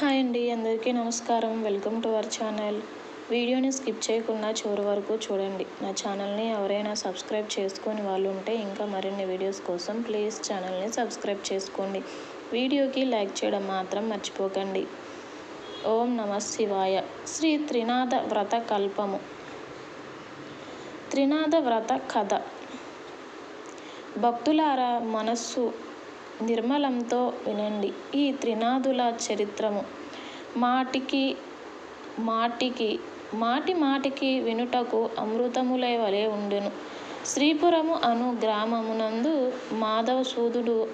Hi అండి అందరికీ నమస్కారం. Welcome to our channel. వీడియోని స్కిప్ చేయకుండా చివరి వరకు చూడండి. నా ఛానల్ని ఎవరైనా సబ్స్క్రైబ్ చేసుకొని వాళ్ళు ఉంటే ఇంకా మరిన్ని వీడియోస్ కోసం ప్లీజ్ ఛానల్ని సబ్స్క్రైబ్ చేసుకోండి. వీడియోకి లైక్ చేయడం మాత్రం మర్చిపోకండి. ఓం నమ శివాయ. శ్రీ త్రినాథ వ్రత కల్పము. త్రినాథ వ్రత కథ. భక్తులారా మనస్సు నిర్మలంతో వినండి. ఈ త్రినాదుల చరిత్రము. మాటికి మాటికి మాటి మాటికి వినుటకు అమృతములై వలె ఉండును. శ్రీపురము అను గ్రామమునందు మాధవసూదుడు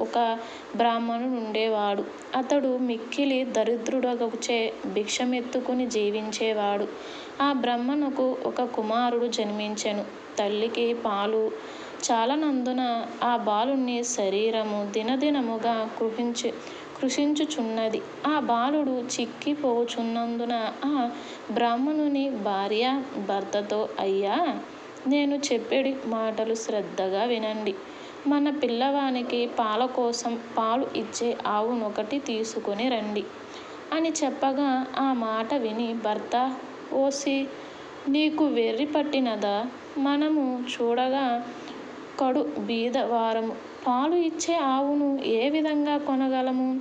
ఒక బ్రాహ్మణుడు ఉండేవాడు అతడు మిక్కిలి దరిద్రుడగుచే భిక్షమెత్తుకుని జీవించేవాడు. ఆ బ్రహ్మణుకు ఒక కుమారుడు జన్మించెను. తల్లికి పాలు చాలనందున ఆ బాలుని శరీరము దినదినముగా కృహించి కృషించుచున్నది. ఆ బాలుడు చిక్కిపోచున్నందున ఆ బ్రాహ్మణుని భార్య భర్తతో అయ్యా నేను చెప్పేడి మాటలు శ్రద్ధగా వినండి. మన పిల్లవానికి పాల కోసం పాలు ఇచ్చే ఆవునొకటి తీసుకొని రండి అని చెప్పగా ఆ మాట విని భర్త ఓసి నీకు వెర్రి పట్టినదా? మనము చూడగా కడు బీదవారము. పాలు ఇచ్చే ఆవును ఏ విధంగా కొనగలము?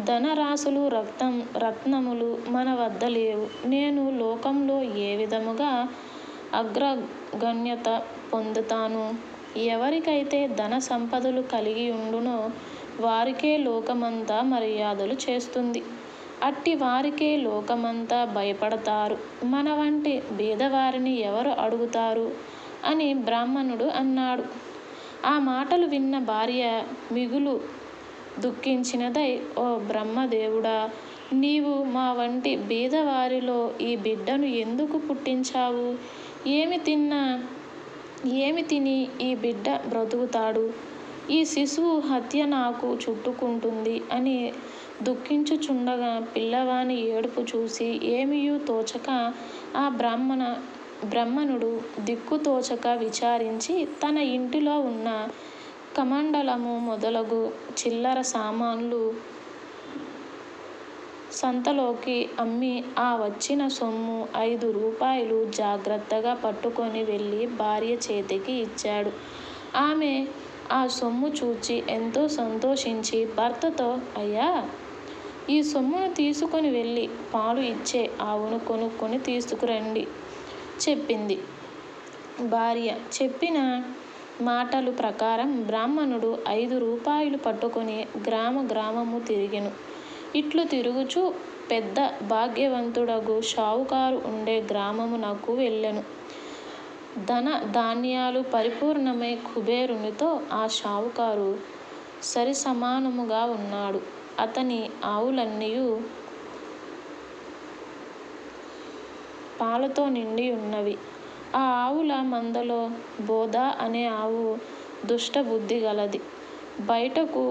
ధనరాశులు రక్తం రత్నములు మన వద్ద లేవు. నేను లోకంలో ఏ విధముగా అగ్రగణ్యత పొందుతాను? ఎవరికైతే ధన సంపదలు కలిగి ఉండునో వారికే లోకమంతా మర్యాదలు చేస్తుంది. అట్టి వారికే లోకమంతా భయపడతారు. మన వంటి బీదవారిని ఎవరు అడుగుతారు? అని బ్రాహ్మణుడు అన్నాడు. ఆ మాటలు విన్న భార్య మిగులు దుఃఖించినదై ఓ బ్రహ్మదేవుడా నీవు మా వంటి బీదవారిలో ఈ బిడ్డను ఎందుకు పుట్టించావు? ఏమి తిన్నా ఏమి తిని ఈ బిడ్డ బ్రతుకుతాడు? ఈ శిశువు హత్య నాకు చుట్టుకుంటుంది అని దుఃఖించుచుండగా పిల్లవాని ఏడుపు చూసి ఏమియూ తోచక ఆ బ్రాహ్మణ బ్రహ్మణుడు దిక్కుతోచక విచారించి తన ఇంటిలో ఉన్న కమండలము మొదలగు చిల్లర సామాన్లు సంతలోకి అమ్మి ఆ వచ్చిన సొమ్ము ఐదు రూపాయలు జాగ్రత్తగా పట్టుకొని వెళ్ళి భార్య చేతికి ఇచ్చాడు. ఆమె ఆ సొమ్ము చూచి ఎంతో సంతోషించి భర్తతో అయ్యా ఈ సొమ్మును తీసుకొని వెళ్ళి పాలు ఇచ్చే ఆవును కొనుక్కొని తీసుకురండి చెప్పింది. భార్య చెప్పిన మాటలు ప్రకారం బ్రాహ్మణుడు ఐదు రూపాయలు పట్టుకొని గ్రామ గ్రామము తిరిగెను. ఇట్లు తిరుగుచు పెద్ద భాగ్యవంతుడగు షావుకారు ఉండే గ్రామమునకు వెళ్ళెను. ధన ధాన్యాలు పరిపూర్ణమై కుబేరునితో ఆ షావుకారు సరి సమానముగా ఉన్నాడు. అతని ఆవులన్నీ పాలతో నిండి ఉన్నవి. ఆ ఆవుల మందలో బోధ అనే ఆవు దుష్ట బుద్ధి గలది. బయటకు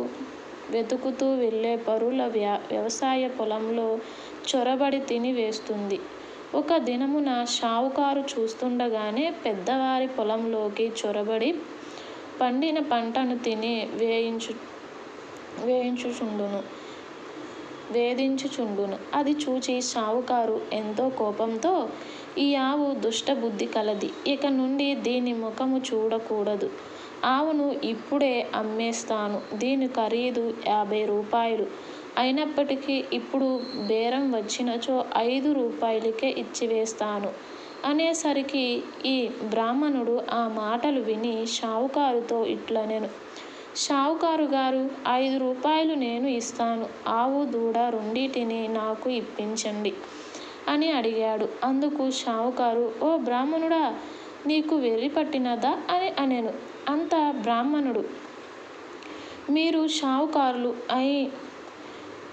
వెతుకుతూ వెళ్ళే పరుల వ్యా వ్యవసాయ పొలంలో చొరబడి తిని వేస్తుంది. ఒక దినమున షావుకారు చూస్తుండగానే పెద్దవారి పొలంలోకి చొరబడి పండిన పంటను తిని వేయించు వేయించుచుండును. వేధించుచుండును. అది చూచి షావుకారు ఎంతో కోపంతో ఈ ఆవు దుష్టబుద్ధి కలది. ఇక నుండి దీని ముఖము చూడకూడదు. ఆవును ఇప్పుడే అమ్మేస్తాను. దీని ఖరీదు యాభై రూపాయలు. అయినప్పటికీ ఇప్పుడు బేరం వచ్చినచో ఐదు రూపాయలకే ఇచ్చివేస్తాను అనేసరికి ఈ బ్రాహ్మణుడు ఆ మాటలు విని షావుకారుతో ఇట్లనెను. షావుకారు గారు ఐదు రూపాయలు నేను ఇస్తాను. ఆవు దూడ రెండింటిని నాకు ఇప్పించండి అని అడిగాడు. అందుకు షావుకారు ఓ బ్రాహ్మణుడా నీకు వెర్రి పట్టినదా? అని అనెను. అంత బ్రాహ్మణుడు. మీరు షావుకారులు అయి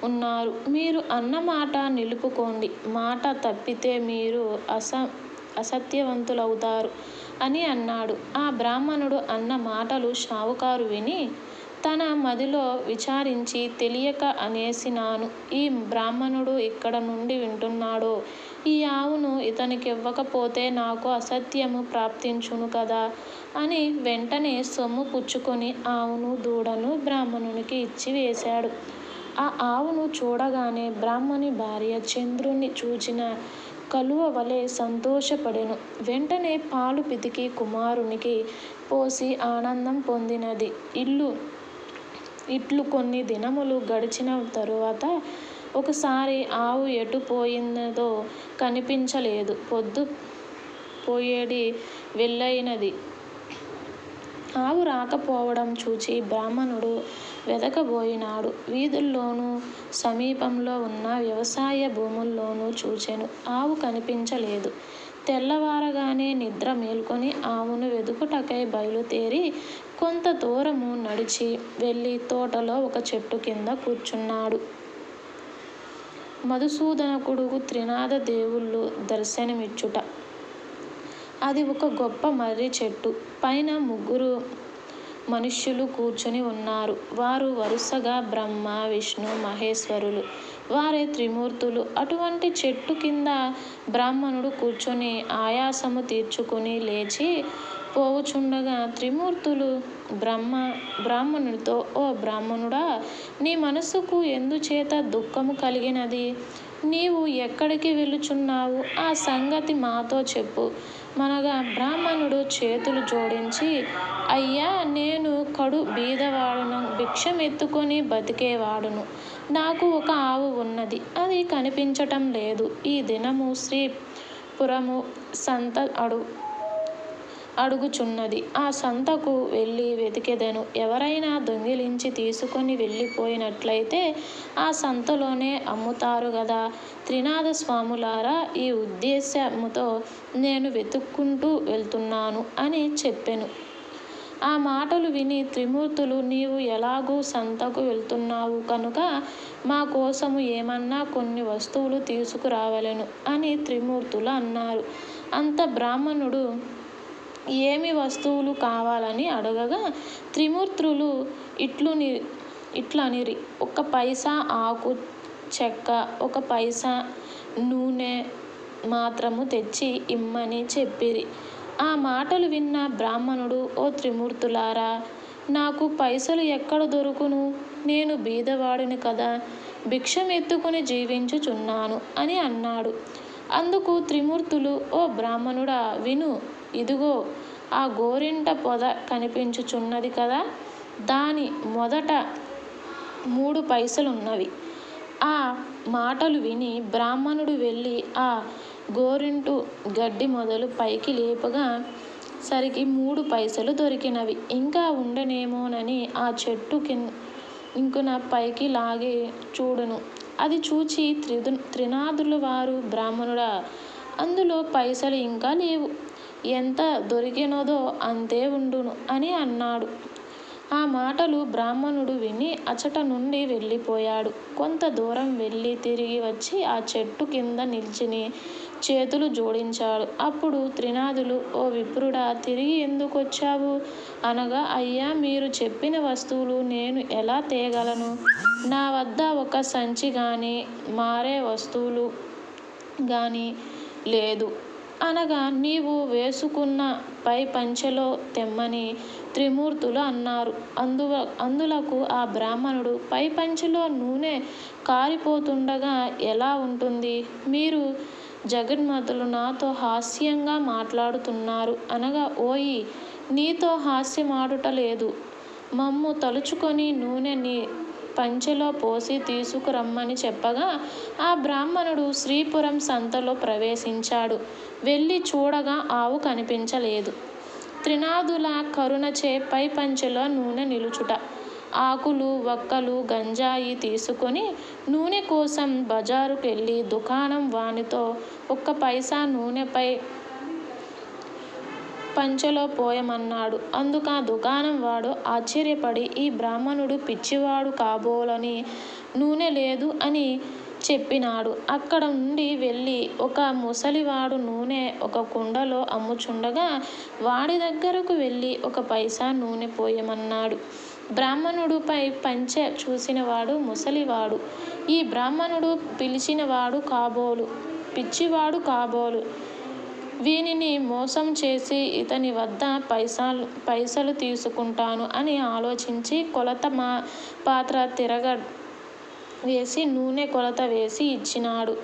ఉన్నారు. మీరు అన్న మాట నిలుపుకోండి. మాట తప్పితే మీరు అస అసత్యవంతులవుతారు. అని అన్నాడు. ఆ బ్రాహ్మణుడు అన్న మాటలు షావుకారు విని తన మదిలో విచారించి తెలియక అనేసినాను. ఈ బ్రాహ్మణుడు ఇక్కడ నుండి వింటున్నాడో? ఈ ఆవును ఇతనికి ఇవ్వకపోతే నాకు అసత్యము ప్రాప్తించును కదా? అని వెంటనే సొమ్ము పుచ్చుకొని ఆవును దూడను బ్రాహ్మణునికి ఇచ్చి వేశాడు. ఆ ఆవును చూడగానే బ్రాహ్మణి భార్య చంద్రుణ్ణి చూచిన కలువ వలె సంతోషపడెను. వెంటనే పాలు పితికి కుమారునికి పోసి ఆనందం పొందినది. ఇల్లు ఇట్లు కొన్ని దినములు గడిచిన తరువాత ఒకసారి ఆవు ఎటు పోయినదో కనిపించలేదు. పొద్దు పోయేడి వెళ్ళైనది ఆవు రాకపోవడం చూచి బ్రాహ్మణుడు వెదకబోయినాడు. వీధుల్లోనూ సమీపంలో ఉన్న వ్యవసాయ భూముల్లోనూ చూచెను. ఆవు కనిపించలేదు. తెల్లవారగానే నిద్ర మేల్కొని ఆవును వెదుకుటకై బయలుదేరి కొంత దూరము నడిచి వెళ్ళి తోటలో ఒక చెట్టు కింద కూర్చున్నాడు. మధుసూదనకుడుకు త్రినాథ దేవుళ్ళు దర్శనమిచ్చుట. అది ఒక గొప్ప మర్రి చెట్టు. పైన ముగ్గురు మనుష్యులు కూర్చుని ఉన్నారు. వారు వరుసగా బ్రహ్మ విష్ణు మహేశ్వరులు. వారే త్రిమూర్తులు. అటువంటి చెట్టు కింద బ్రాహ్మణుడు కూర్చొని ఆయాసము తీర్చుకుని లేచి పోవుచుండగా త్రిమూర్తులు బ్రహ్మ బ్రాహ్మణుడితో ఓ బ్రాహ్మణుడా నీ మనసుకు ఎందుచేత దుఃఖము కలిగినది? నీవు ఎక్కడికి వెళుచున్నావు? ఆ సంగతి మాతో చెప్పు. మనగా బ్రాహ్మణుడు చేతులు జోడించి అయ్యా నేను కడు బీదవాడును భిక్షం ఎత్తుకొని బతికేవాడును. నాకు ఒక ఆవు ఉన్నది అది కనిపించటం లేదు. ఈ దినము శ్రీపురము సంత అడు అడుగుచున్నది. ఆ సంతకు వెళ్ళి వెతికెదను. ఎవరైనా దొంగిలించి తీసుకొని వెళ్ళిపోయినట్లయితే ఆ సంతలోనే అమ్ముతారు గదా. త్రినాథ స్వాములారా ఈ ఉద్దేశ్యముతో నేను వెతుక్కుంటూ వెళ్తున్నాను అని చెప్పెను. ఆ మాటలు విని త్రిమూర్తులు నీవు ఎలాగూ సంతకు వెళ్తున్నావు కనుక మా కోసము ఏమన్నా కొన్ని వస్తువులు తీసుకురావలెను అని త్రిమూర్తులు అన్నారు. అంత బ్రాహ్మణుడు ఏమి వస్తువులు కావాలని అడగగా త్రిమూర్తులు ఇట్లు ఇట్లనిరి. ఒక పైసా ఆకు చెక్క ఒక పైసా నూనె మాత్రము తెచ్చి ఇమ్మని చెప్పిరి. ఆ మాటలు విన్న బ్రాహ్మణుడు ఓ త్రిమూర్తులారా నాకు పైసలు ఎక్కడ దొరుకును? నేను బీదవాడిని కదా భిక్షం ఎత్తుకుని జీవించుచున్నాను అని అన్నాడు. అందుకు త్రిమూర్తులు ఓ బ్రాహ్మణుడా విను ఇదిగో ఆ గోరింట పొద కనిపించుచున్నది కదా దాని మొదట మూడు పైసలున్నవి. ఆ మాటలు విని బ్రాహ్మణుడు వెళ్ళి ఆ గోరింటు గడ్డి మొదలు పైకి లేపగా సరికి మూడు పైసలు దొరికినవి. ఇంకా ఉండనేమోనని ఆ చెట్టు కిం ఇంకున పైకి లాగే చూడును. అది చూచి త్రిదు త్రినాథుల వారు బ్రాహ్మణుడా అందులో పైసలు ఇంకా లేవు. ఎంత దొరికినదో అంతే ఉండును అని అన్నాడు. ఆ మాటలు బ్రాహ్మణుడు విని అచట నుండి వెళ్ళిపోయాడు. కొంత దూరం వెళ్ళి తిరిగి వచ్చి ఆ చెట్టు కింద నిల్చుని చేతులు జోడించాడు. అప్పుడు త్రినాథులు ఓ విప్రుడా తిరిగి ఎందుకు వచ్చావు? అనగా అయ్యా మీరు చెప్పిన వస్తువులు నేను ఎలా తేగలను? నా వద్ద ఒక సంచి కానీ మారే వస్తువులు కానీ లేదు. అనగా నీవు వేసుకున్న పై పంచెలో తెమ్మని త్రిమూర్తులు అన్నారు. అందువ అందులకు ఆ బ్రాహ్మణుడు పై పంచెలో నూనె కారిపోతుండగా ఎలా ఉంటుంది? మీరు జగన్మతులు నాతో హాస్యంగా మాట్లాడుతున్నారు. అనగా ఓయి నీతో హాస్యమాడుట లేదు. మమ్ము తలుచుకొని నూనె నీ పంచెలో పోసి తీసుకురమ్మని చెప్పగా ఆ బ్రాహ్మణుడు శ్రీపురం సంతలో ప్రవేశించాడు. వెళ్ళి చూడగా ఆవు కనిపించలేదు. త్రినాదుల కరుణచే పై పంచెలో నూనె నిలుచుట. ఆకులు వక్కలు గంజాయి తీసుకొని నూనె కోసం బజారుకెళ్ళి దుకాణం వానితో ఒక్క పైసా నూనెపై పంచెలో పోయమన్నాడు. అందుకు ఆ దుకాణం వాడు ఆశ్చర్యపడి ఈ బ్రాహ్మణుడు పిచ్చివాడు కాబోలని నూనె లేదు అని చెప్పినాడు. అక్కడ నుండి వెళ్ళి ఒక ముసలివాడు నూనె ఒక కుండలో అమ్ముచుండగా వాడి దగ్గరకు వెళ్ళి ఒక పైసా నూనె పోయమన్నాడు. బ్రాహ్మణుడుపై పంచె చూసినవాడు ముసలివాడు. ఈ బ్రాహ్మణుడు పిలిచినవాడు కాబోలు పిచ్చివాడు కాబోలు. వీనిని మోసం చేసి ఇతని వద్ద పైసలు పైసలు తీసుకుంటాను అని ఆలోచించి కొలత మా పాత్ర తిరగ వేసి నూనె కొలత వేసి ఇచ్చినాడు.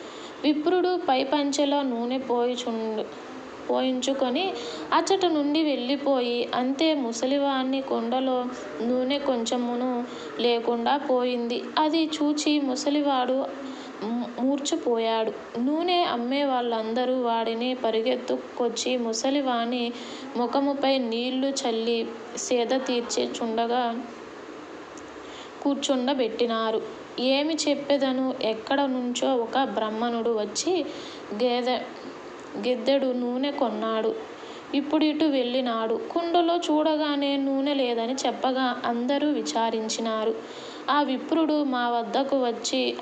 విప్రుడు పై పంచెలో నూనె పోయిచుండు పోయించుకొని అచ్చట నుండి వెళ్ళిపోయి అంతే ముసలివాణ్ణి కొండలో నూనె కొంచెమును లేకుండా పోయింది. అది చూచి ముసలివాడు మూర్ఛపోయాడు నూనె అమ్మే వాళ్ళందరూ వాడిని పరిగెత్తుకొచ్చి ముసలివాని ముఖముపై నీళ్ళు చల్లి సేద తీర్చుచుండగా కూర్చుండబెట్టినారు. ఏమి చెప్పెదను? ఎక్కడ నుంచో ఒక బ్రాహ్మణుడు వచ్చి గేదె గెద్దెడు నూనె కొన్నాడు. ఇప్పుడు ఇటు వెళ్ళినాడు. కుండలో చూడగానే నూనె లేదని చెప్పగా అందరూ విచారించినారు. ఆ విప్రుడు మా వద్దకు వచ్చి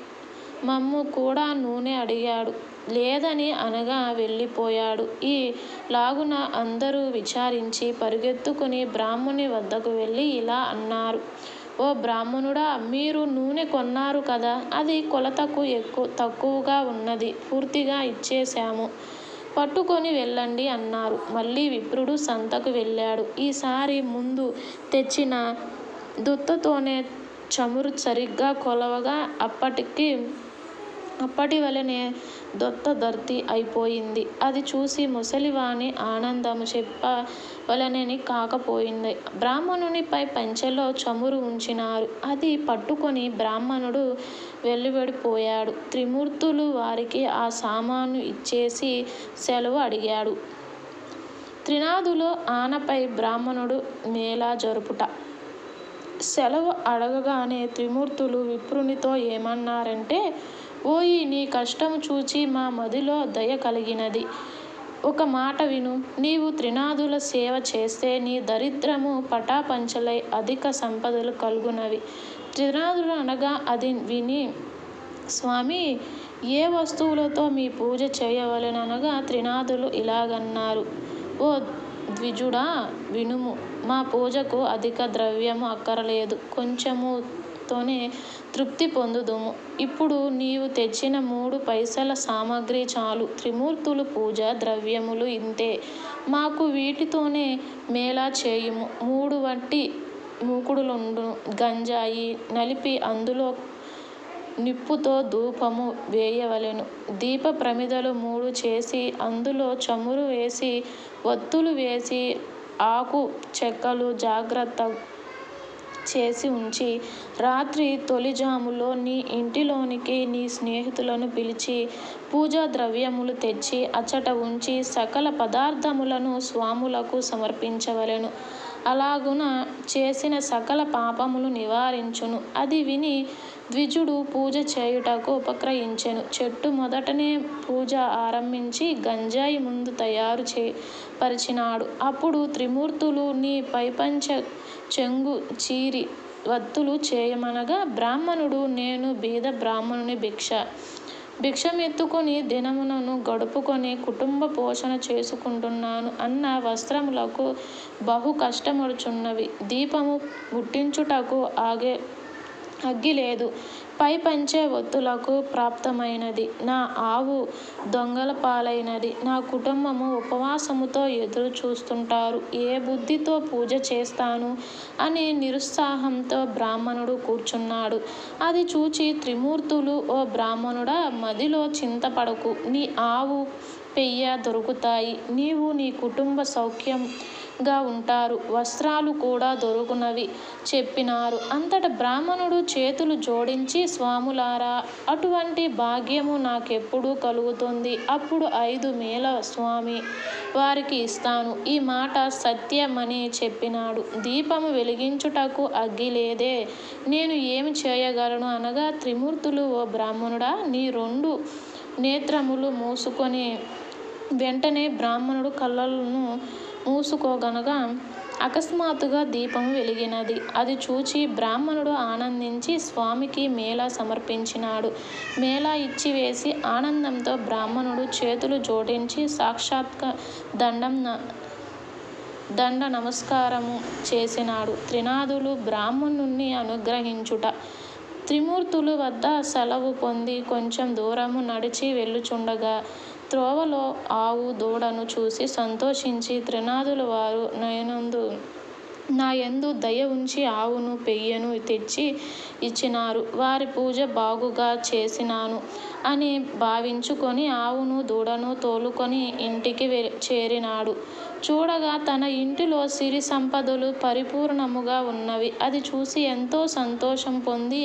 మమ్ము కూడా నూనె అడిగాడు. లేదని అనగా వెళ్ళిపోయాడు. ఈ లాగున అందరూ విచారించి పరిగెత్తుకుని బ్రాహ్మణి వద్దకు వెళ్ళి ఇలా అన్నారు. ఓ బ్రాహ్మణుడా మీరు నూనె కొన్నారు కదా అది కొలతకు ఎక్కువ తక్కువగా ఉన్నది పూర్తిగా ఇచ్చేశాము. పట్టుకొని వెళ్ళండి అన్నారు. మళ్ళీ విప్రుడు సంతకు వెళ్ళాడు. ఈసారి ముందు తెచ్చిన దుత్తతోనే చమురు సరిగ్గా కొలవగా అప్పటికి అప్పటి వలనే దొత్త దర్తి అయిపోయింది. అది చూసి ముసలివాని ఆనందము చెప్పవలనని కాకపోయింది. బ్రాహ్మణునిపై పంచెలో చమురు ఉంచినారు. అది పట్టుకొని బ్రాహ్మణుడు వెలువడిపోయాడు. త్రిమూర్తులు వారికి ఆ సామాను ఇచ్చేసి సెలవు అడిగాడు. త్రినాదులో ఆనపై బ్రాహ్మణుడు మేళా జరుపుట. సెలవు అడగగానే త్రిమూర్తులు విప్రునితో ఏమన్నారంటే ఓయి నీ కష్టము చూచి మా మదిలో దయ కలిగినది. ఒక మాట విను నీవు త్రినాదుల సేవ చేస్తే నీ దరిద్రము పటాపంచలై అధిక సంపదలు కలుగునవి. త్రినాదులు అనగా అది విని స్వామి ఏ వస్తువులతో మీ పూజ చేయవలననగా త్రినాదులు ఇలాగన్నారు. ఓ ద్విజుడా వినుము మా పూజకు అధిక ద్రవ్యము అక్కరలేదు. కొంచెము కొంచెముతోనే తృప్తి పొందుదుము. ఇప్పుడు నీవు తెచ్చిన మూడు పైసల సామాగ్రి చాలు. త్రిమూర్తులు పూజ ద్రవ్యములు ఇంతే. మాకు వీటితోనే మేళా చేయుము. మూడు వంటి మూకుడులుండు గంజాయి నలిపి అందులో నిప్పుతో ధూపము వేయవలెను. దీప ప్రమిదలు మూడు చేసి అందులో చమురు వేసి ఒత్తులు వేసి ఆకు చెక్కలు జాగ్రత్త చేసి ఉంచి రాత్రి తొలిజాములో నీ ఇంటిలోనికి నీ స్నేహితులను పిలిచి పూజా ద్రవ్యములు తెచ్చి అచ్చట ఉంచి సకల పదార్థములను స్వాములకు సమర్పించవలెను. అలాగున చేసిన సకల పాపములు నివారించును. అది విని ద్విజుడు పూజ చేయుటకు ఉపక్రయించెను. చెట్టు మొదటనే పూజ ఆరంభించి గంజాయి ముందు తయారు చే పరిచినాడు. అప్పుడు త్రిమూర్తులు నీ పైపంచ చెంగు చీరి వత్తులు చేయమనగా బ్రాహ్మణుడు నేను బీద బ్రాహ్మణుని భిక్ష. భిక్షమెత్తుకొని దినమునను గడుపుకొని కుటుంబ పోషణ చేసుకుంటున్నాను అన్న వస్త్రములకు బహు కష్టమడుచున్నవి. దీపము ముట్టించుటకు ఆగే అగ్గి లేదు. పై పంచే ఒత్తులకు ప్రాప్తమైనది. నా ఆవు దొంగల పాలైనది. నా కుటుంబము ఉపవాసముతో ఎదురు చూస్తుంటారు. ఏ బుద్ధితో పూజ చేస్తాను? అని నిరుత్సాహంతో బ్రాహ్మణుడు కూర్చున్నాడు. అది చూచి త్రిమూర్తులు ఓ బ్రాహ్మణుడా మదిలో చింతపడకు. నీ ఆవు పెయ్య దొరుకుతాయి. నీవు నీ కుటుంబ సౌఖ్యం గా ఉంటారు. వస్త్రాలు కూడా దొరుకునవి చెప్పినారు. అంతట బ్రాహ్మణుడు చేతులు జోడించి స్వాములారా అటువంటి భాగ్యము నాకెప్పుడు కలుగుతుంది. అప్పుడు ఐదు మేల స్వామి వారికి ఇస్తాను. ఈ మాట సత్యమని చెప్పినాడు. దీపము వెలిగించుటకు అగ్గి లేదే. నేను ఏమి చేయగలను అనగా త్రిమూర్తులు ఓ బ్రాహ్మణుడా నీ రెండు నేత్రములు మూసుకొని వెంటనే బ్రాహ్మణుడు కళ్ళలను మూసుకోగనగా అకస్మాత్తుగా దీపము వెలిగినది. అది చూచి బ్రాహ్మణుడు ఆనందించి స్వామికి మేళా సమర్పించినాడు. మేళా ఇచ్చివేసి ఆనందంతో బ్రాహ్మణుడు చేతులు జోడించి సాక్షాత్క దండం న- దండ నమస్కారము చేసినాడు. త్రినాదులు బ్రాహ్మణుణ్ణి అనుగ్రహించుట త్రిమూర్తులు వద్ద సెలవు పొంది కొంచెం దూరము నడిచి వెళ్ళుచుండగా త్రోవలో ఆవు దూడను చూసి సంతోషించి త్రినాదుల వారు నయనందు నా యందు దయ ఉంచి ఆవును పెయ్యను తెచ్చి ఇచ్చినారు. వారి పూజ బాగుగా చేసినాను అని భావించుకొని ఆవును దూడను తోలుకొని ఇంటికి వె చేరినాడు. చూడగా తన ఇంటిలో సిరి సంపదలు పరిపూర్ణముగా ఉన్నవి. అది చూసి ఎంతో సంతోషం పొంది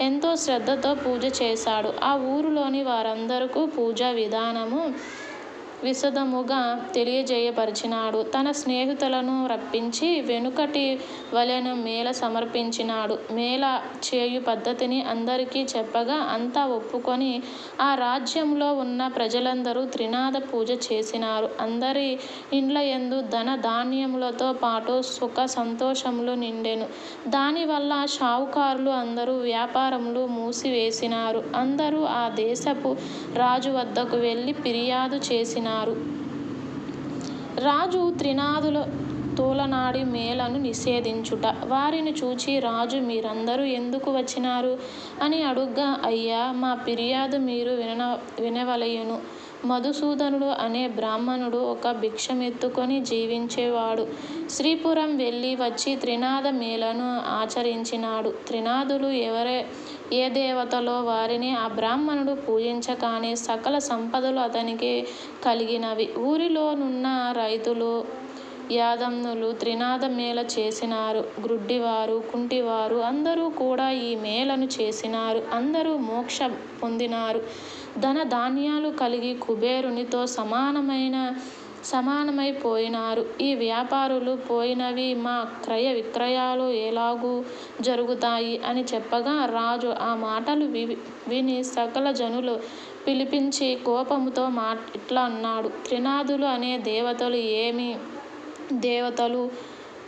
ఎంతో శ్రద్ధతో పూజ చేశాడు. ఆ ఊరిలోని వారందరకు పూజా విధానము విశదముగా తెలియజేయపరిచినాడు. తన స్నేహితులను రప్పించి వెనుకటి వలెను మేళ సమర్పించినాడు. మేళ చేయు పద్ధతిని అందరికీ చెప్పగా అంతా ఒప్పుకొని ఆ రాజ్యంలో ఉన్న ప్రజలందరూ త్రినాద పూజ చేసినారు. అందరి ఇండ్ల ఎందు ధన ధాన్యములతో పాటు సుఖ సంతోషములు నిండెను. దానివల్ల షావుకారులు అందరూ వ్యాపారములు మూసివేసినారు. అందరూ ఆ దేశపు రాజు వద్దకు వెళ్ళి ఫిర్యాదు చేసినారు. రాజు త్రినాదుల తోలనాడి మేళను నిషేధించుట వారిని చూచి రాజు మీరందరూ ఎందుకు వచ్చినారు అని అడుగ్గా అయ్యా మా ఫిర్యాదు మీరు విన వినవలయను. మధుసూదనుడు అనే బ్రాహ్మణుడు ఒక భిక్షమెత్తుకొని జీవించేవాడు. శ్రీపురం వెళ్ళి వచ్చి త్రినాద మేళను ఆచరించినాడు. త్రినాదులు ఎవరే ఏ దేవతలో వారిని ఆ బ్రాహ్మణుడు పూజించగానే సకల సంపదలు అతనికి కలిగినవి. ఊరిలోనున్న రైతులు యాదమ్నులు త్రినాద మేళ చేసినారు. గ్రుడ్డివారు కుంటివారు అందరూ కూడా ఈ మేళను చేసినారు. అందరూ మోక్ష పొందినారు. ధన ధాన్యాలు కలిగి కుబేరునితో సమానమైన సమానమైపోయినారు. ఈ వ్యాపారులు పోయినవి మా క్రయ విక్రయాలు ఎలాగూ జరుగుతాయి అని చెప్పగా రాజు ఆ మాటలు వి విని సకల జనులు పిలిపించి కోపముతో మా ఇట్లా అన్నాడు. త్రినాదులు అనే దేవతలు ఏమి? దేవతలు?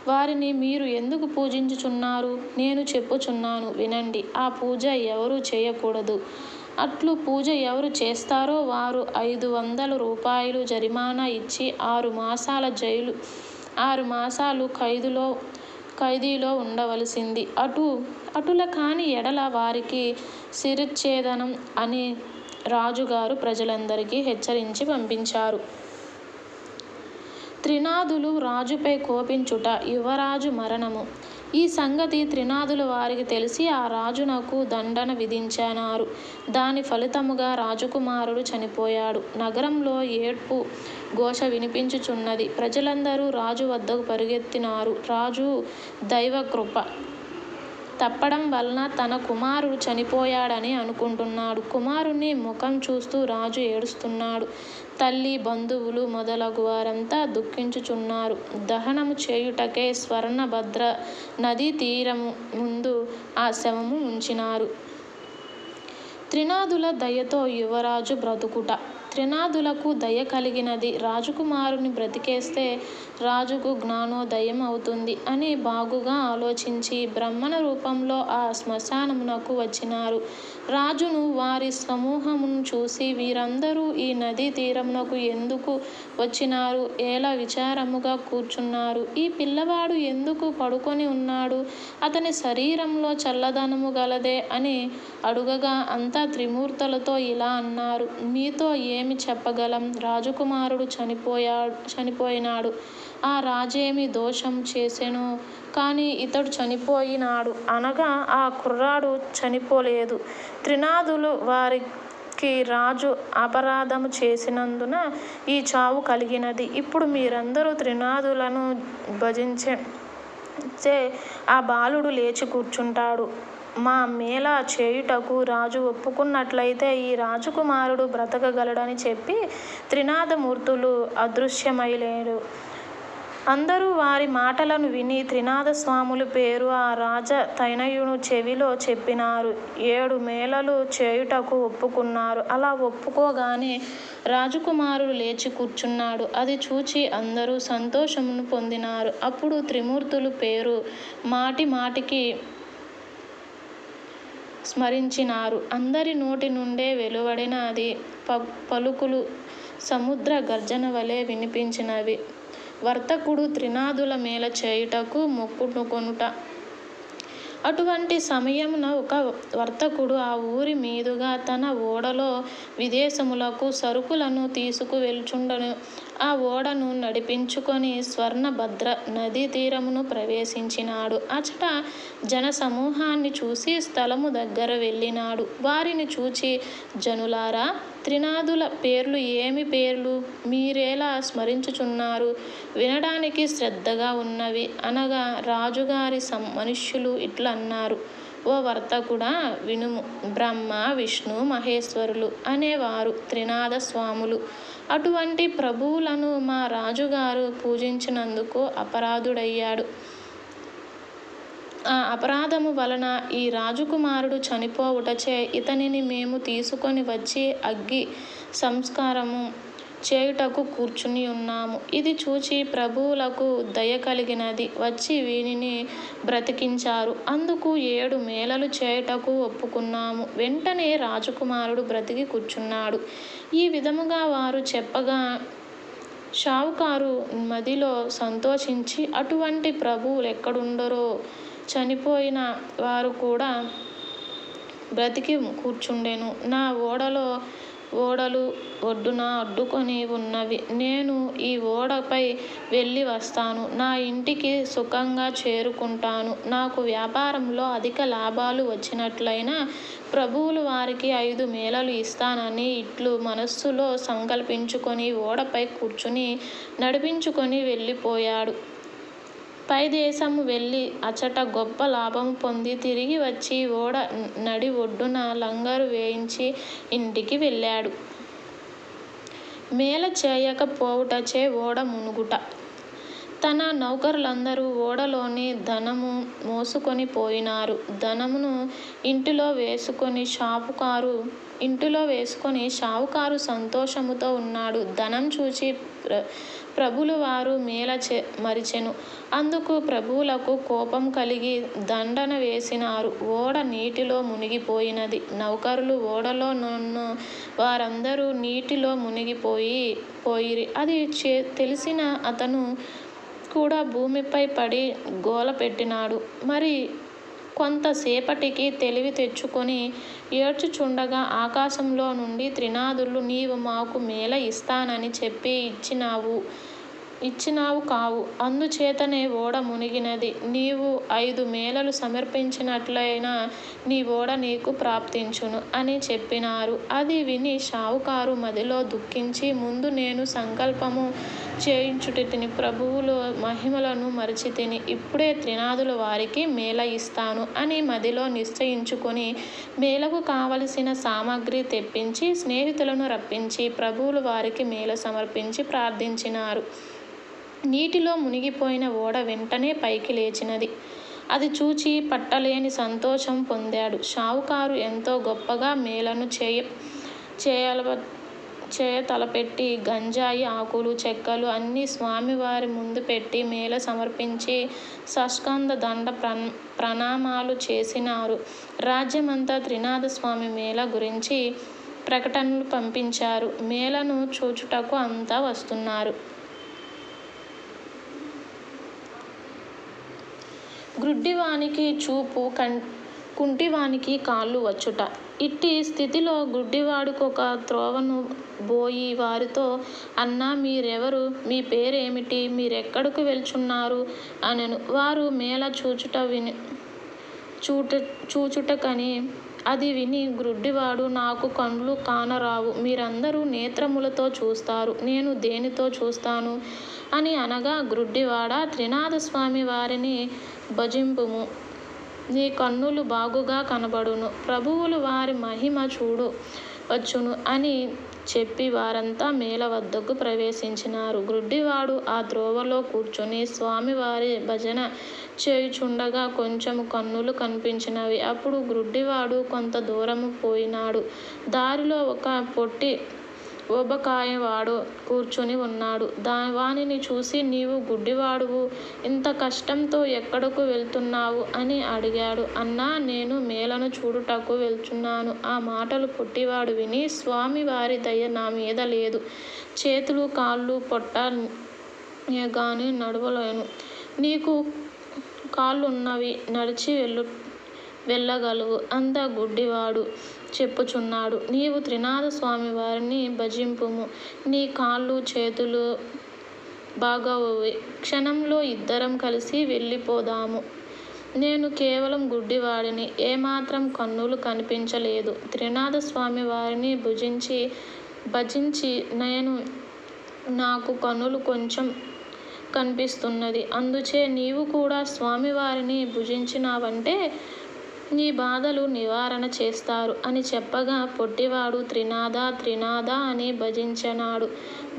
వారిని మీరు ఎందుకు పూజించుచున్నారు? నేను చెప్పుచున్నాను వినండి. ఆ పూజ ఎవరు చేయకూడదు. అట్లు పూజ ఎవరు చేస్తారో వారు ఐదు వందల రూపాయలు జరిమానా ఇచ్చి ఆరు మాసాల జైలు ఆరు మాసాలు ఖైదులో ఖైదీలో ఉండవలసింది. అటు అటుల కాని ఎడల వారికి శిరచ్ఛేదనం అని రాజుగారు ప్రజలందరికీ హెచ్చరించి పంపించారు. త్రినాదులు రాజుపై కోపించుట యువరాజు మరణము. ఈ సంగతి త్రినాదుల వారికి తెలిసి ఆ రాజునకు దండన విధించనారు. దాని ఫలితముగా రాజకుమారుడు చనిపోయాడు. నగరంలో ఏడ్పు ఘోష వినిపించుచున్నది. ప్రజలందరూ రాజు వద్దకు పరుగెత్తినారు. రాజు దైవకృప తప్పడం వలన తన కుమారుడు చనిపోయాడని అనుకుంటున్నాడు. కుమారుని ముఖం చూస్తూ రాజు ఏడుస్తున్నాడు. తల్లి బంధువులు మొదలగు వారంతా దుఃఖించుచున్నారు. దహనము చేయుటకే స్వర్ణభద్ర నదీ తీరము ముందు ఆ శవము ఉంచినారు. త్రినాదుల దయతో యువరాజు బ్రతుకుట త్రినాదులకు దయ కలిగినది. రాజకుమారుని బ్రతికేస్తే రాజుకు జ్ఞానోదయం అవుతుంది అని బాగుగా ఆలోచించి బ్రహ్మణ రూపంలో ఆ శ్మశానమునకు వచ్చినారు. రాజును వారి సమూహమును చూసి వీరందరూ ఈ నదీ తీరమునకు ఎందుకు వచ్చినారు? ఎలా విచారముగా కూర్చున్నారు? ఈ పిల్లవాడు ఎందుకు పడుకొని ఉన్నాడు? అతని శరీరంలో చల్లదనము గలదే అని అడుగగా అంతా త్రిమూర్తులతో ఇలా అన్నారు. మీతో ఏమి చెప్పగలం? రాజకుమారుడు చనిపోయా చనిపోయినాడు. ఆ రాజేమి దోషం చేసెను. కానీ ఇతడు చనిపోయినాడు. అనగా ఆ కుర్రాడు చనిపోలేదు. త్రినాదులు వారికి రాజు అపరాధము చేసినందున ఈ చావు కలిగినది. ఇప్పుడు మీరందరూ త్రినాదులను భజించే ఆ బాలుడు లేచి కూర్చుంటాడు. మా మేళ చేయుటకు రాజు ఒప్పుకున్నట్లయితే ఈ రాజకుమారుడు బ్రతకగలడని చెప్పి త్రినాథమూర్తులు అదృశ్యమైలేరు అందరూ వారి మాటలను విని త్రినాథస్వాములు పేరు ఆ రాజ తైనయును చెవిలో చెప్పినారు. ఏడు మేళలు చేయుటకు ఒప్పుకున్నారు. అలా ఒప్పుకోగానే రాజకుమారుడు లేచి కూర్చున్నాడు. అది చూచి అందరూ సంతోషమును పొందినారు. అప్పుడు త్రిమూర్తులు పేరు మాటి మాటికి స్మరించినారు. అందరి నోటి నుండే వెలువడిన అది ప పలుకులు సముద్ర గర్జన వలె వినిపించినవి. వర్తకుడు త్రినాదుల మేల చేయుటకు మొక్కుకొనుట అటువంటి సమయమున ఒక వర్తకుడు ఆ ఊరి మీదుగా తన ఓడలో విదేశములకు సరుకులను తీసుకువెల్చుండను ఆ ఓడను నడిపించుకొని స్వర్ణభద్ర నదీ తీరమును ప్రవేశించినాడు. అచట జనసమూహాన్ని చూసి స్థలము దగ్గర వెళ్ళినాడు. వారిని చూచి జనులారా త్రినాదుల పేర్లు ఏమి పేర్లు? మీరేలా స్మరించుచున్నారు? వినడానికి శ్రద్ధగా ఉన్నవి. అనగా రాజుగారి సం మనుష్యులు ఇట్లా అన్నారు. ఓ వర్తకుడా వినుము. బ్రహ్మ విష్ణు మహేశ్వరులు అనేవారు త్రినాద స్వాములు. అటువంటి ప్రభువులను మా రాజుగారు పూజించినందుకు అపరాధుడయ్యాడు. ఆ అపరాధము వలన ఈ రాజకుమారుడు చనిపోవుటచే ఇతనిని మేము తీసుకొని వచ్చి అగ్గి సంస్కారము చేయుటకు కూర్చుని ఉన్నాము. ఇది చూచి ప్రభువులకు దయ కలిగినది. వచ్చి వీనిని బ్రతికించారు. అందుకు ఏడు మేళలు చేయుటకు ఒప్పుకున్నాము. వెంటనే రాజకుమారుడు బ్రతికి కూర్చున్నాడు. ఈ విధముగా వారు చెప్పగా షావుకారు మదిలో సంతోషించి అటువంటి ప్రభువులు ఎక్కడుండరో చనిపోయిన వారు కూడా బ్రతికి కూర్చుండెను. నా ఓడలో ఓడలు ఒడ్డున అడ్డుకొని ఉన్నవి. నేను ఈ ఓడపై వెళ్ళి వస్తాను. నా ఇంటికి సుఖంగా చేరుకుంటాను. నాకు వ్యాపారంలో అధిక లాభాలు వచ్చినట్లయినా ప్రభువులు వారికి ఐదు మేళలు ఇస్తానని ఇట్లు మనస్సులో సంకల్పించుకొని ఓడపై కూర్చుని నడిపించుకొని వెళ్ళిపోయాడు. పై దేశం వెళ్ళి అచట గొప్ప లాభం పొంది తిరిగి వచ్చి ఓడ నడి ఒడ్డున లంగరు వేయించి ఇంటికి వెళ్ళాడు. మేల చేయకపోవుటచే ఓడ మునుగుట. తన నౌకరులందరూ ఓడలోని ధనము మోసుకొని పోయినారు. ధనమును ఇంటిలో వేసుకొని షాపుకారు ఇంటిలో వేసుకొని షావుకారు సంతోషముతో ఉన్నాడు. ధనం చూచి ప్రభులు వారు మేల చె మరిచెను. అందుకు ప్రభువులకు కోపం కలిగి దండన వేసినారు. ఓడ నీటిలో మునిగిపోయినది. నౌకరులు ఓడలో నున్న వారందరూ నీటిలో మునిగిపోయి పోయిరి. అది చే తెలిసిన అతను కూడా భూమిపై పడి గోల పెట్టినాడు. మరి కొంతసేపటికి తెలివి తెచ్చుకొని ఏడ్చుచుండగా ఆకాశంలో నుండి త్రినాదులు నీవు మాకు మేల ఇస్తానని చెప్పి ఇచ్చినావు. ఇచ్చినావు కావు. అందుచేతనే ఓడ మునిగినది. నీవు ఐదు మేళలు సమర్పించినట్లయినా నీ ఓడ నీకు ప్రాప్తించును అని చెప్పినారు. అది విని షావుకారు మదిలో దుఃఖించి ముందు నేను సంకల్పము చేయించుటి తిని ప్రభువులు మహిమలను మరిచి తిని ఇప్పుడే త్రినాదుల వారికి మేళ ఇస్తాను అని మదిలో నిశ్చయించుకొని మేళకు కావలసిన సామాగ్రి తెప్పించి స్నేహితులను రప్పించి ప్రభువులు వారికి మేళ సమర్పించి ప్రార్థించినారు. నీటిలో మునిగిపోయిన ఓడ వెంటనే పైకి లేచినది. అది చూచి పట్టలేని సంతోషం పొందాడు. షావుకారు ఎంతో గొప్పగా మేలను చేయ చేయాల చేయ తలపెట్టి గంజాయి ఆకులు చెక్కలు అన్నీ స్వామివారి ముందు పెట్టి మేల సమర్పించి సస్కంద దండ ప్రణ ప్రణామాలు చేసినారు. రాజ్యమంతా త్రినాథ స్వామి మేళ గురించి ప్రకటనలు పంపించారు. మేళను చూచుటకు అంతా వస్తున్నారు. గ్రుడ్డివానికి చూపు కం కుంటివానికి కాళ్ళు వచ్చుట. ఇట్టి స్థితిలో గుడ్డివాడుకొక త్రోవను బోయి వారితో అన్నా మీరెవరు? మీ పేరేమిటి? మీరెక్కడకు వెళ్చున్నారు? అనెను. వారు మేళ చూచుట విని చూట చూచుటకని అది విని గ్రుడ్డివాడు నాకు కండ్లు కానరావు. మీరందరూ నేత్రములతో చూస్తారు. నేను దేనితో చూస్తాను? అని అనగా గ్రుడ్డివాడ త్రినాథస్వామి వారిని భజింపుము. నీ కన్నులు బాగుగా కనబడును. ప్రభువులు వారి మహిమ చూడు వచ్చును అని చెప్పి వారంతా మేల వద్దకు ప్రవేశించినారు. గ్రుడ్డివాడు ఆ త్రోవలో కూర్చొని స్వామివారి భజన చేయుచుండగా కొంచెము కన్నులు కనిపించినవి. అప్పుడు గ్రుడ్డివాడు కొంత దూరము పోయినాడు. దారిలో ఒక పొట్టి ఊబకాయవాడు కూర్చుని ఉన్నాడు. దా వానిని చూసి నీవు గుడ్డివాడువు. ఇంత కష్టంతో ఎక్కడకు వెళ్తున్నావు అని అడిగాడు. అన్నా నేను మేలను చూడుటకు వెళ్తున్నాను ఆ మాటలు పుట్టివాడు విని స్వామి వారి దయ నా మీద లేదు. చేతులు కాళ్ళు పొట్ట గాని నడవలేను. నీకు కాళ్ళున్నవి నడిచి వెళ్ళు వెళ్ళగలవు. అంత గుడ్డివాడు. చెప్పుచున్నాడు. నీవు త్రినాథ స్వామి వారిని భజింపుము. నీ కాళ్ళు చేతులు బాగవువి క్షణంలో ఇద్దరం కలిసి వెళ్ళిపోదాము. నేను కేవలం గుడ్డివాడిని. ఏమాత్రం కన్నులు కనిపించలేదు. త్రినాథ స్వామి వారిని భుజించి భజించి నేను నాకు కన్నులు కొంచెం కనిపిస్తున్నది. అందుచే నీవు కూడా స్వామివారిని భుజించినావంటే నీ బాధలు నివారణ చేస్తారు అని చెప్పగా పొట్టివాడు త్రినాదా త్రినాదా అని భజించనాడు.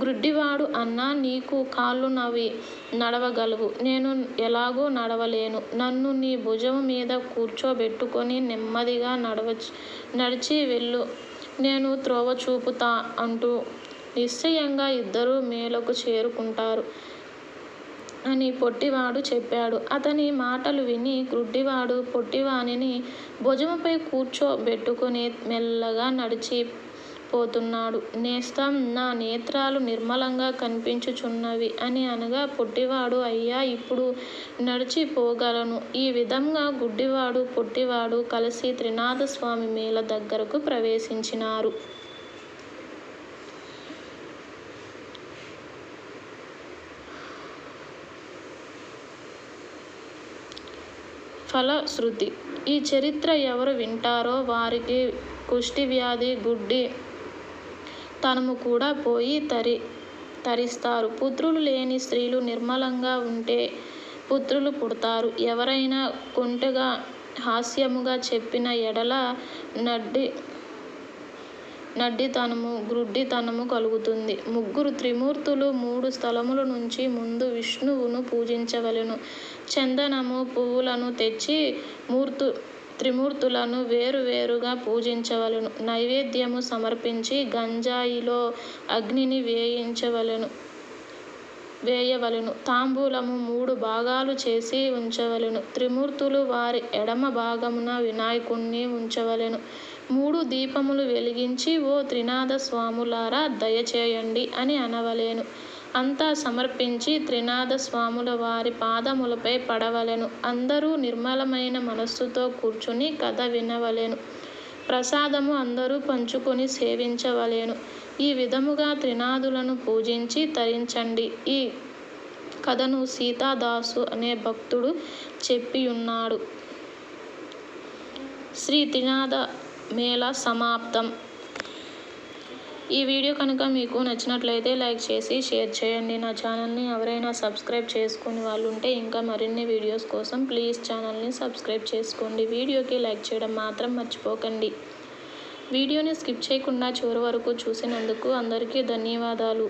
గ్రుడ్డివాడు అన్నా నీకు కాళ్ళు నవి నడవగలవు. నేను ఎలాగో నడవలేను. నన్ను నీ భుజం మీద కూర్చోబెట్టుకొని నెమ్మదిగా నడవ నడిచి వెళ్ళు. నేను త్రోవ చూపుతా అంటూ నిశ్చయంగా ఇద్దరూ మేలకు చేరుకుంటారు. అని పొట్టివాడు చెప్పాడు. అతని మాటలు విని గ్రుడ్డివాడు పొట్టివానిని భుజముపై కూర్చోబెట్టుకుని మెల్లగా నడిచి పోతున్నాడు నేస్తం నా నేత్రాలు నిర్మలంగా కనిపించుచున్నవి అని అనగా పొట్టివాడు అయ్యా ఇప్పుడు నడిచిపోగలను. ఈ విధంగా గుడ్డివాడు పొట్టివాడు కలిసి త్రినాథస్వామి మేళ దగ్గరకు ప్రవేశించినారు. ఫలశ్రుతి ఈ చరిత్ర ఎవరు వింటారో వారికి కుష్టి వ్యాధి గుడ్డి తనము కూడా పోయి తరి తరిస్తారు. పుత్రులు లేని స్త్రీలు నిర్మలంగా ఉంటే పుత్రులు పుడతారు. ఎవరైనా కొంటెగా హాస్యముగా చెప్పిన ఎడల నడ్డి నడ్డితనము గ్రుడ్డితనము కలుగుతుంది. ముగ్గురు త్రిమూర్తులు మూడు స్థలముల నుంచి ముందు విష్ణువును పూజించవలెను. చందనము పువ్వులను తెచ్చి మూర్తు త్రిమూర్తులను వేరువేరుగా పూజించవలెను. నైవేద్యము సమర్పించి గంజాయిలో అగ్నిని వేయించవలెను. వేయవలెను. తాంబూలము మూడు భాగాలు చేసి ఉంచవలెను. త్రిమూర్తులు వారి ఎడమ భాగమున వినాయకుణ్ణి ఉంచవలెను. మూడు దీపములు వెలిగించి ఓ త్రినాథ స్వాములారా దయచేయండి అని అనవలేను. అంతా సమర్పించి త్రినాథ స్వాముల వారి పాదములపై పడవలెను. అందరూ నిర్మలమైన మనస్సుతో కూర్చుని కథ వినవలెను. ప్రసాదము అందరూ పంచుకొని సేవించవలెను. ఈ విధముగా త్రినాథులను పూజించి తరించండి. ఈ కథను సీతాదాసు అనే భక్తుడు చెప్పియున్నాడు. శ్రీ త్రినాథ మేళ సమాప్తం. ఈ వీడియో కనుక మీకు నచ్చినట్లయితే లైక్ చేసి షేర్ చేయండి. నా ఛానల్ని ఎవరైనా సబ్స్క్రైబ్ చేసుకుని వాళ్ళు ఉంటే ఇంకా మరిన్ని వీడియోస్ కోసం ప్లీజ్ ఛానల్ని సబ్స్క్రైబ్ చేసుకోండి. వీడియోకి లైక్ చేయడం మాత్రం మర్చిపోకండి. వీడియోని స్కిప్ చేయకుండా చివరి వరకు చూసినందుకు అందరికీ ధన్యవాదాలు.